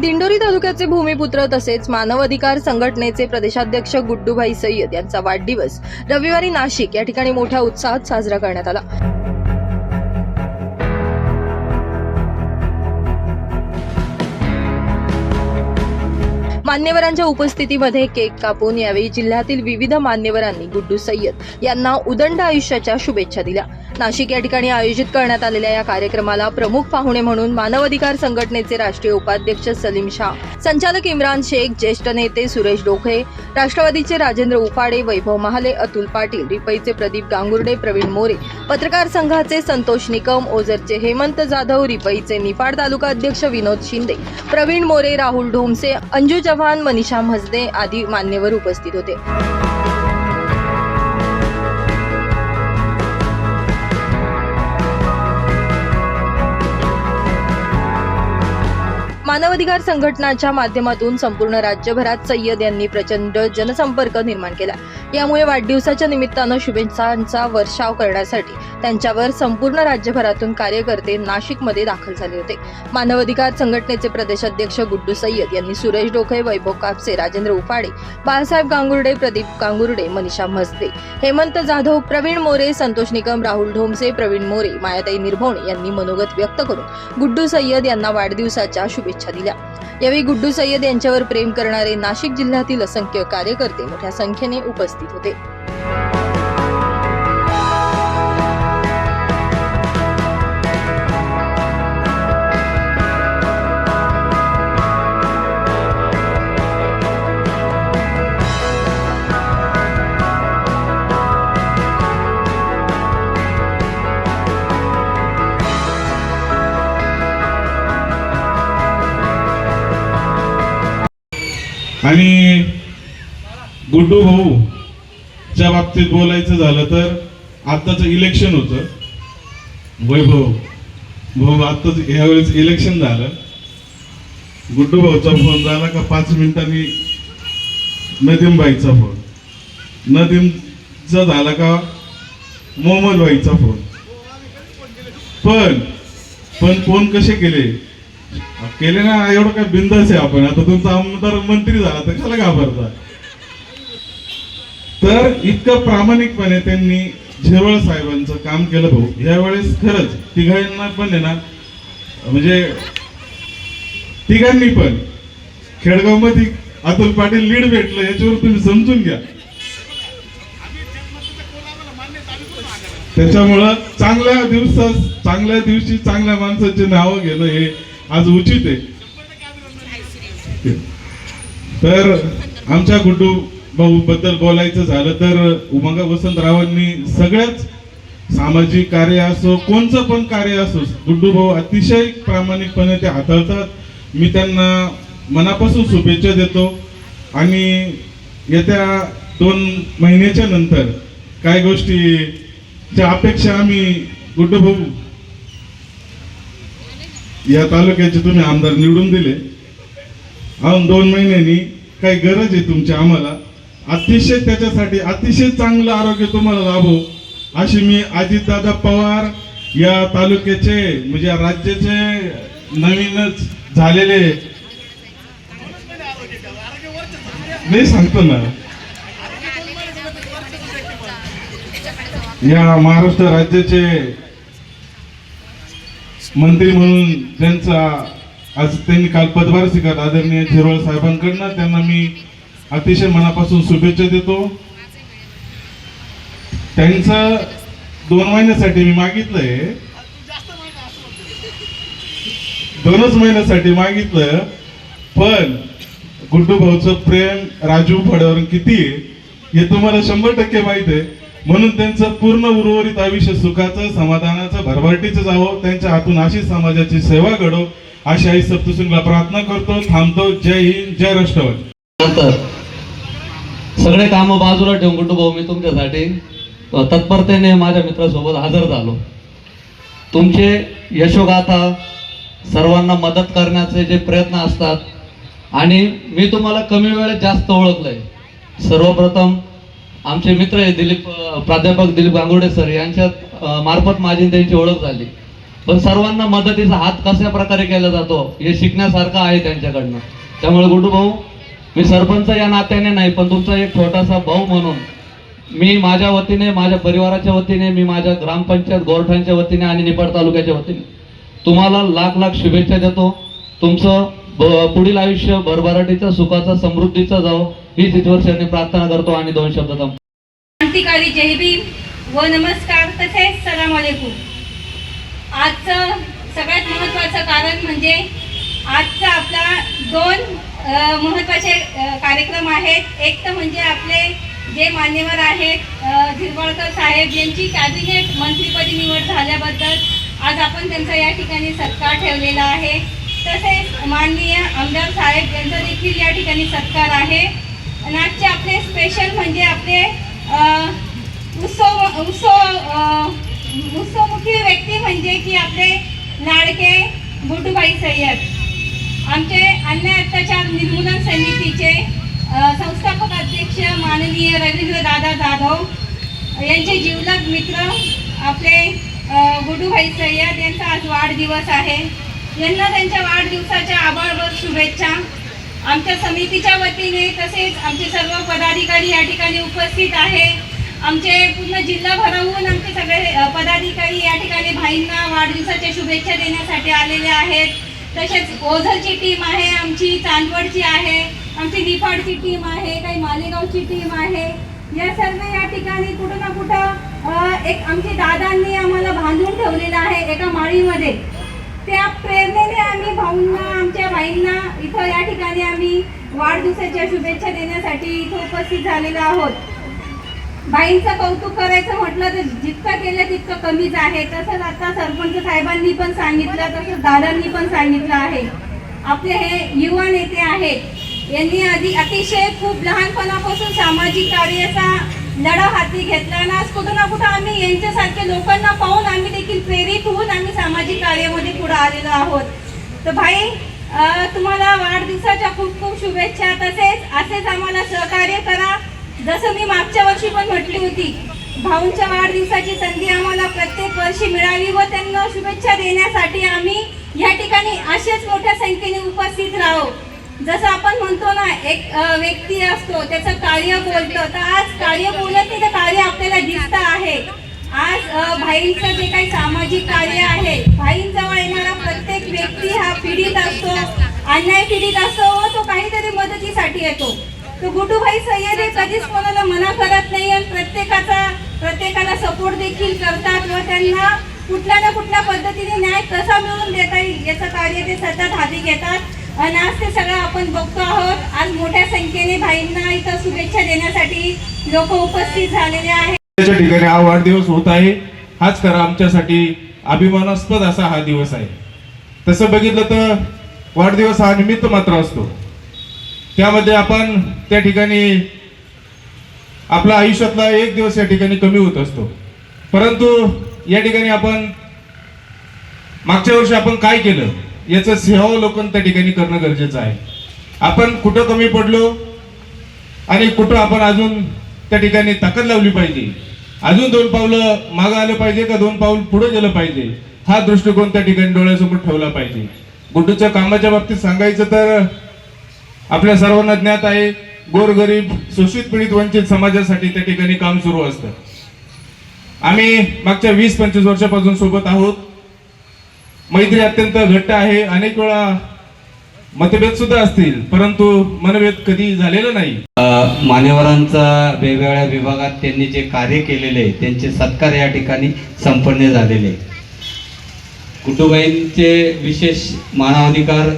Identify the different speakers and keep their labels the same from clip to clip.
Speaker 1: दिंडोरी तालुक्याचे भूमिपुत्र तसेच मानव अधिकार संघटनेचे प्रदेशाध्यक्ष गुड्डूभाई सय्यद यांचा वाढदिवस रविवारी नाशिक या ठिकाणी मोठ्या उत्साहात साजरा करण्यात आला. मान्यवरांच्या उपस्थितीमध्ये केक कापून यावेळी जिल्ह्यातील विविध मान्यवरांनी गुड्डू सय्यद यांना उदंड आयुष्याच्या शुभेच्छा दिल्या. नाशिक या ठिकाणी आयोजित करण्यात आलेल्या या कार्यक्रमाला प्रमुख पाहुणे म्हणून मानवाधिकार संघटनेचे राष्ट्रीय उपाध्यक्ष सलीम शाह संचालक इम्रान शेख ज्येष्ठ नेते सुरेश डोखे राष्ट्रवादीचे राजेंद्र उफाडे वैभव महाले अतुल पाटील रिपईचे प्रदीप गांगुर्डे प्रवीण मोरे पत्रकार संघाचे संतोष निकम ओझरचे हेमंत जाधव रिपईचे निफाड तालुका अध्यक्ष विनोद शिंदे प्रवीण मोरे राहुल ढोमसे अंजू चव्हाण मनीषा म्हसदे आदी मान्यवर उपस्थित होते. मानवाधिकार संघटनाच्या माध्यमातून संपूर्ण राज्यभरात सय्यद यांनी प्रचंड जनसंपर्क निर्माण केला. यामुळे वाढदिवसाच्या निमित्तानं शुभेच्छांचा वर्षाव करण्यासाठी त्यांच्यावर संपूर्ण राज्यभरातून कार्यकर्ते नाशिकमध्ये दाखल झाले होते. मानवाधिकार संघटनेचे प्रदेशाध्यक्ष गुड्डू सय्यद यांनी सुरेश डोखे वैभव कापसे राजेंद्र उफाडे बाळासाहेब गांगुर्डे प्रदीप गांगुर्डे मनीषा म्हसदे हेमंत जाधव प्रवीण मोरे संतोष निकम राहुल ढोमसे प्रवीण मोरे मायाताई निर्भोण यांनी मनोगत व्यक्त करून गुड्डू सय्यद यांना वाढदिवसाच्या शुभेच्छा दिल्या. यावेळी गुड्डू सय्यद यांच्यावर प्रेम करणारे नाशिक जिल्ह्यातील असंख्य कार्यकर्ते मोठ्या संख्येने उपस्थित होते.
Speaker 2: आणि गुड्डू भाऊ च्या बाबतीत बोलायचं झालं तर आत्ताचं इलेक्शन होतं. वैभव भाऊ आत्ताच ह्यावेळेस इलेक्शन झालं. गुड्डू भाऊचा फोन झाला का पाच मिनिटांनी नदीमबाईचा फोन नदीमचा झाला का मोहम्मदबाईचा फोन पण पण फोन कसे केले? केले ना एवढं काय बिंदास आहे आपण. आता तुमचा आमदार मंत्री झाला तर कशाला घाबरता? तर इतकं प्रामाणिकपणे त्यांनी झेवळ साहेबांचं काम केलं भाऊ. यावेळेस खरंच तिघांना पण आहे ना म्हणजे तिघांनी पण खेडगावमध्ये अतुल पाटील लीड भेटलं याच्यावर तुम्ही समजून घ्या. त्याच्यामुळं चांगल्या दिवसात चांगल्या दिवशी चांगल्या माणसाची नावं घेणं हे आज उचित आहे. तर आमच्या गुड्डू भाऊ बद्दल बोलायचं झालं तर उमंगा वसंतरावांनी सगळ्याच सामाजिक कार्य असो कोणचं पण कार्य असो गुड्डू भाऊ अतिशय प्रामाणिकपणे ते हाताळतात. मी त्यांना मनापासून शुभेच्छा देतो. आणि येत्या दोन महिन्याच्या नंतर काय गोष्टीच्या अपेक्षा आम्ही गुड्डू भाऊ या तालुक्याचे तुम्ही आमदार निवडून दिले. अजून दोन महिन्यांनी काही गरज आहे तुमची आम्हाला. अतिशय त्याच्यासाठी अतिशय चांगलं आरोग्य तुम्हाला लाभो. अशी मी अजितदादा पवार या तालुक्याचे म्हणजे या राज्याचे नवीनच झालेले नाही सांगतो ना. या महाराष्ट्र राज्याचे मंत्री म्हणून त्यांचा आज त्यांनी काल पदभार स्वीकार आदरणीय झिरवळ साहेबांकडनं त्यांना मी अतिशय मनापासून शुभेच्छा देतो. त्यांचं दोन महिन्यासाठी मी मागितलंय. दोनच महिन्यासाठी मागितलं पण गुड्डू भाऊचं प्रेम राजू फड्यावर किती आहे हे तुम्हाला शंभर टक्के माहीत आहे. म्हणून त्यांचं पूर्ण उर्वरित आयुष्य सुखाचं समाधानाचं भरभरटीचं जावं त्यांच्या हातून अशी समाजाची सेवा घडो अशी आई सप्तशृंगला प्रार्थना करतो थांबतो जय हिंद जय राष्ट्रवादी.
Speaker 3: सगळे कामं बाजूला ठेवून गुड्डू भाऊ मी तुमच्यासाठी तत्परतेने माझ्या मित्रासोबत हजर झालो. तुमचे यशोगाथा सर्वांना मदत करण्याचे जे प्रयत्न असतात आणि मी तुम्हाला कमी वेळेत जास्त ओळखलंय. सर्वप्रथम आमचे मित्र आहे दिलीप प्राध्यापक दिलीप गांगुडे सर यांच्या मार्फत माझी त्यांची ओळख झाली. पण सर्वांना मदतीचा हात कशा प्रकारे केला जातो हे शिकण्यासारखं आहे त्यांच्याकडनं. त्यामुळे गुडू भाऊ मी सरपंच या नात्याने नाही पण तुमचा एक छोटासा भाऊ म्हणून मी माझ्या वतीने माझ्या परिवाराच्या वतीने मी माझ्या ग्रामपंचायत गोरठांच्या वतीने आणि निपाड तालुक्याच्या वतीने तुम्हाला लाख लाख शुभेच्छा देतो. तुमचं पुढील आयुष्य भरभराटीचा सुखाचा समृद्धीचं जाऊ हीच ईश्वरचरणी प्रार्थना करतो आणि दोन शब्द थांबतो.
Speaker 4: क्रांतिकारी जय भीम. व नमस्कार तसेच सलाम अलेकूम आजचं सगळ्यात महत्त्वाचं कारण म्हणजे आजचा आपला दोन महत्त्वाचे कार्यक्रम आहेत. एक तर म्हणजे आपले जे मान्यवर आहेत झिरवळकर साहेब यांची कॅबिनेट मंत्रीपदी निवड झाल्याबद्दल आज आपण त्यांचा या ठिकाणी सत्कार ठेवलेला आहे. तसेच माननीय आमदार साहेब यांचा देखील या ठिकाणी सत्कार आहे. आणि आजचे आपले स्पेशल म्हणजे आपले उत्सव उत्सव उत्सवमुखी व्यक्ती म्हणजे की आपले लाडके गुड्डूबाई सय्यद. आमचे अन्याय अत्याचार निर्मूलन समितीचे संस्थापक अध्यक्ष माननीय रवींद्र दादा जाधव यांचे जीवलग मित्र आपले गुडूभाई सय्यद यांचा आज वाढदिवस आहे. यांना त्यांच्या वाढदिवसाच्या आभाळभर शुभेच्छा. आमच्या समितीच्या वतीने तसेच आमचे सर्व पदाधिकारी या ठिकाणी उपस्थित आहे. आमचे पूर्ण जिल्हाभराहून आमचे सगळे पदाधिकारी या ठिकाणी भाईंना वाढदिवसाच्या शुभेच्छा देण्यासाठी आलेले आहेत. तसेच ओझरची टीम आहे आमची चांदवडची आहे आमची निफाडची टीम आहे काही मालेगावची टीम आहे. या सर्व या ठिकाणी कुठं ना कुठं एक आमचे दादांनी आम्हाला बांधून ठेवलेलं आहे एका माळीमध्ये. त्या प्रेरणेने आम्ही भाऊंना आमच्या बाईंना इथं या ठिकाणी आम्ही वाढदिवसाच्या शुभेच्छा देण्यासाठी इथं उपस्थित झालेलो आहोत. बाईंचं कौतुक करायचं म्हटलं तर जितकं केलं तितकं कमीच आहे. तसंच आता सरपंच साहेबांनी पण सांगितलं तसंच दादांनी पण सांगितलं आहे. आपले हे युवा नेते आहेत. यांनी आधी अतिशय खूप लहानपणापासून सामाजिक कार्याचा लढा हाती घेतला आणि आज कुठं ना कुठं आम्ही यांच्यासारखे लोकांना पाहून आम्ही देखील प्रेरित होऊन आम्ही सामाजिक कार्यामध्ये पुढे आलेलो आहोत. तर भाई तुम्हाला वाढदिवसाच्या खूप खूप शुभेच्छा. तसेच असेच आम्हाला सहकार्य करा. जसं मी मागच्या वर्षी पण म्हटली होती भाऊंच्या वाढदिवसाची संधी आम्हाला प्रत्येक वर्षी मिळावी व त्यांना शुभेच्छा देण्यासाठी आम्ही या ठिकाणी असेच मोठ्या संख्येने उपस्थित राहू. जसं आपण म्हणतो ना एक व्यक्ती असतो त्याचं कार्य बोलतं. तर आज कार्य बोलत नाही तर कार्य आपल्याला दिसतं आहे. आज भाईंचं जे काही सामाजिक कार्य आहे भाईंजवळ येणारा प्रत्येक व्यक्ती हा पीडित असतो अन्याय पीडित असतो व तो काहीतरी मदतीसाठी येतो. तो गुडूभाई सय्यद हे कधीच कोणाला मना करत नाही आणि प्रत्येकाचा प्रत्येकाला सपोर्ट देखील करतात व त्यांना कुठल्या ना कुठल्या पद्धतीने न्याय कसा मिळवून देता येईल याचं कार्य ते सतत हाती घेतात. आणि आज ते सगळं आपण बघतो आहोत. आज मोठ्या संख्येने भाईंना इथं शुभेच्छा देण्यासाठी लोक उपस्थित झालेले आहेत.
Speaker 5: ठिकाणी हा वाढदिवस होत आहे. हाच खरा आमच्यासाठी अभिमानास्पद असा हा दिवस आहे. तसं बघितलं तर वाढदिवस हा निमित्त मात्र असतो. त्यामध्ये आपण त्या ठिकाणी आपला आयुष्यातला एक दिवस या ठिकाणी कमी होत असतो. परंतु या ठिकाणी आपण मागच्या वर्षी आपण काय केलं? याचं सेवावलोकन त्या ठिकाणी करणं गरजेचं आहे. आपण कुठं कमी पडलो आणि कुठं आपण अजून त्या ठिकाणी ताकद लावली पाहिजे? अजून दोन पावलं मागं आलं पाहिजे का दोन पाऊल पुढे गेलं पाहिजे? हा दृष्टिकोन त्या ठिकाणी डोळ्यासमोर ठेवला पाहिजे. गुड्डूच्या कामाच्या बाबतीत सांगायचं तर आपल्या सर्वांना ज्ञात आहे गोरगरीब शोषित पीडित वंचित समाजासाठी त्या ठिकाणी काम सुरू असतं. आम्ही मागच्या वीस पंचवीस वर्षापासून सोबत आहोत. मैत्री अत्यंत घट्ट आहे. अनेक वेळा मतभेद सुद्धा असतील परंतु मनभेद कधी झालेला नाही.
Speaker 6: मान्यवरांचा वेगवेगळ्या विभागात त्यांनी जे कार्य केलेले आहे, त्यांचे सत्कार या ठिकाणी संपन्न झालेले. कुटुंबाईंचे विशेष मानवाधिकार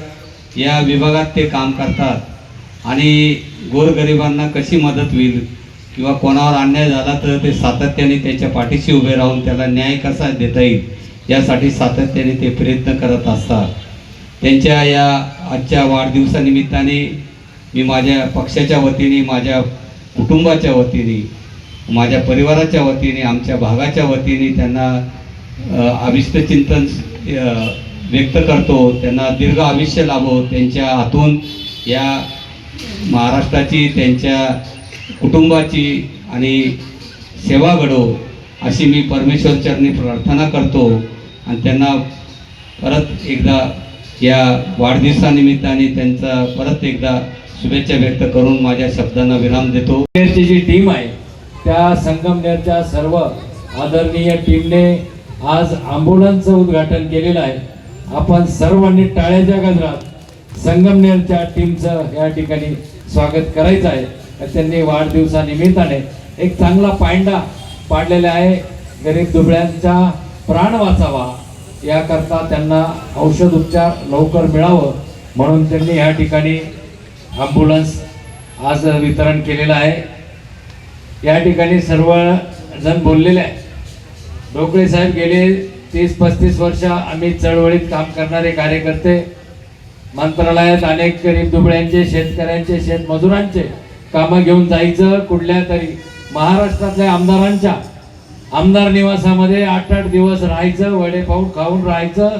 Speaker 6: या विभागात ते काम करतात. आणि गोरगरिबांना कशी मदत होईल किंवा कोणावर अन्याय झाला तर ते सातत्याने त्याच्या पाठीशी उभे राहून त्याला न्याय कसा देता येईल यासाठी सातत्याने ते प्रयत्न करत असतात. त्यांच्या या आजच्या वाढदिवसानिमित्ताने मी माझ्या पक्षाच्या वतीने माझ्या कुटुंबाच्या वतीने माझ्या परिवाराच्या वतीने आमच्या भागाच्या वतीने त्यांना अभिष्टचिंतन व्यक्त करतो. त्यांना दीर्घ आयुष्य लाभो. त्यांच्या हातून या महाराष्ट्राची त्यांच्या कुटुंबाची आणि सेवा घडो अशी मी परमेश्वरचरणी प्रार्थना करतो. आणि त्यांना परत एकदा या वाढदिवसानिमित्ताने त्यांचा परत एकदा शुभेच्छा व्यक्त करून माझ्या शब्दांना विराम देतो.
Speaker 7: जी टीम आहे त्या संगमनेरच्या सर्व आदरणीय टीमने आज आंबुलन्सचं उद्घाटन केलेलं आहे. आपण सर्वांनी टाळ्याच्या गजरात संगमनेरच्या टीमचं या ठिकाणी स्वागत करायचं आहे. त्यांनी वाढदिवसानिमित्ताने एक चांगला पायंडा पाडलेला आहे. गरीब दुबळ्यांच्या प्राण वाचावा. याकरता त्यांना औषध उपचार लवकर मिळावं. म्हणून त्यांनी या ठिकाणी ॲम्ब्युलन्स आज वितरण केलेलं आहे. या ठिकाणी सर्व जण बोललेले आहे ढोकळे साहेब गेले तीस पस्तीस वर्ष आम्ही चळवळीत काम करणारे कार्यकर्ते. मंत्रालयात अनेक गरीब दुबळ्यांचे शेतकऱ्यांचे शेतमजुरांचे कामं घेऊन जायचं कुठल्या तरी महाराष्ट्रातल्या आमदारांच्या आमदार निवासामध्ये आठ आठ दिवस राहायचं वडे खाऊन राहायचं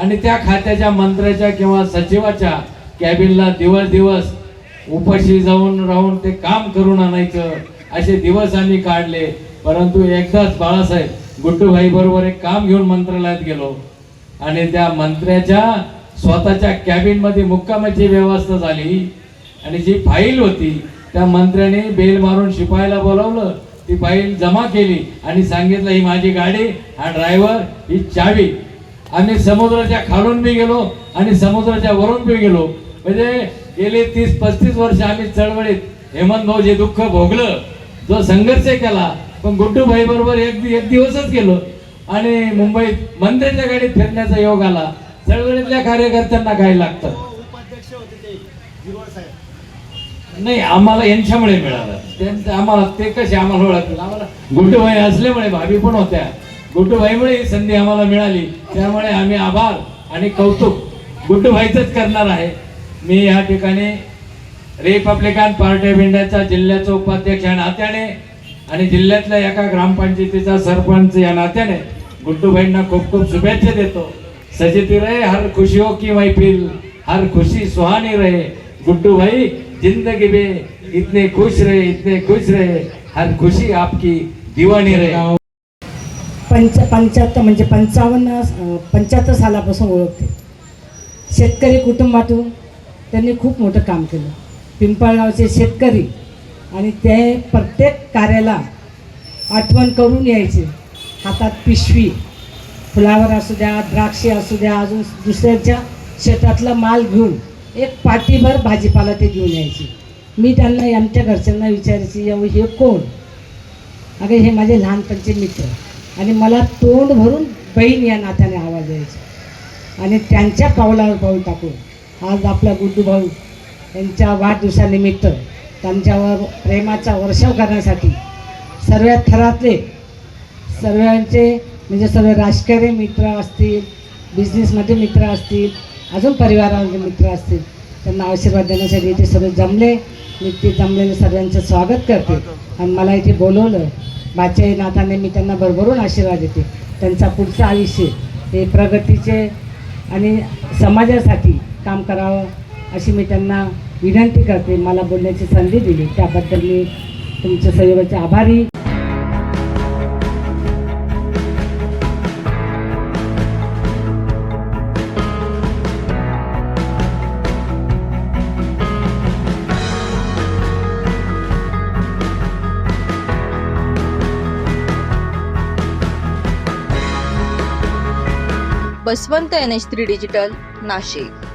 Speaker 7: आणि त्या खात्याच्या मंत्र्याच्या किंवा सचिवाच्या कॅबिनला दिवस दिवस उपाशी जाऊन राहून ते काम करून आणायचं असे दिवस आम्ही काढले. परंतु एकदाच बाळासाहेब गुड्डूभाई बरोबर एक काम घेऊन मंत्रालयात गेलो आणि त्या मंत्र्याच्या स्वतःच्या कॅबिनमध्ये मुक्कामाची व्यवस्था झाली. आणि जी फाईल होती त्या मंत्र्याने बेल मारून शिपायला बोलावलं. ती फाईल जमा केली आणि सांगितलं ही माझी गाडी हा ड्रायव्हर ही चावी. आम्ही समुद्राच्या खालून बी गेलो आणि समुद्राच्या वरून बी गेलो. म्हणजे गेले तीस पस्तीस वर्ष आम्ही चळवळीत. हेमंत भाऊ जे दुःख भोगलं. जो संघर्ष केला पण गुड्डूभाई बरोबर एक दि- एक दिवसच गेलो. आणि मुंबईत मंदिराच्या गाडीत फिरण्याचा योग आला. चळवळीतल्या कार्यकर्त्यांना काय लागतं? नाही आम्हाला यांच्यामुळे मिळालं. त्यांचं आम्हाला ते कसे आम्हाला ओळखलं? आम्हाला गुड्डूभाई असल्यामुळे भाभी पण होत्या. गुड्डूभाईमुळे ही संधी आम्हाला मिळाली. त्यामुळे आम्ही आभार आणि कौतुक गुड्डूभाईचंच करणार आहे. मी या ठिकाणी रिपब्लिकन पार्टी ऑफ इंडियाचा जिल्ह्याचा उपाध्यक्ष या नात्याने आणि जिल्ह्यातल्या एका ग्रामपंचायतीचा सरपंच या नात्याने गुड्डूभाईंना खूप खूप शुभेच्छा देतो. सजती रहे हर खुशियों हो की मैफिल. हर खुशी सुहानी रहे गुड्डूभाई जिंदगी में इतने खुश रहे इतने खुश रहे। हर खुशी आपकी दीवानी रहे।
Speaker 8: पंच पंच्याहत्तर म्हणजे पंचावन्न पंच्याहत्तर सालापासून ओळखते. शेतकरी कुटुंबातून त्यांनी खूप मोठं काम केलं. पिंपळगावचे शेतकरी आणि ते प्रत्येक कार्याला आठवण करून यायचे. हातात पिशवी फुलावर असू द्या द्राक्षे असू द्या अजून दुसऱ्याच्या शेतातला माल घेऊन एक पाठीभर भाजीपाला ते घेऊन यायचे. मी त्यांना आमच्या घरच्यांना विचारायची "अहो, हे कोण? अगं हे माझे लहानपणचे मित्र. आणि मला तोंड भरून बहीण या नात्याने आवाज यायचा आणि त्यांच्या पावलावर पाऊल टाकून आज आपला गुड्डू भाऊ यांच्या वाढदिवसानिमित्त त्यांच्यावर प्रेमाचा वर्षाव करण्यासाठी सर्व थरातले सर्वांचे म्हणजे सर्व राजकीय मित्र असतील बिझनेसमध्ये मित्र असतील अजून परिवारामध्ये मित्र असतील त्यांना आशीर्वाद देण्यासाठी इथे सर्व जमले. मी ते जमलेले सर्वांचं स्वागत करते. आणि मला इथे बोलवलं बाचे नाताने मी त्यांना भरभरून आशीर्वाद देते. त्यांचा पुढचं आयुष्य हे प्रगतीचे आणि समाजासाठी काम करावं अशी मी त्यांना विनंती करते. मला बोलण्याची संधी दिली. त्याबद्दल मी तुमच्या सर्वांचे आभारी.
Speaker 1: Basavant N H three digital Nashik.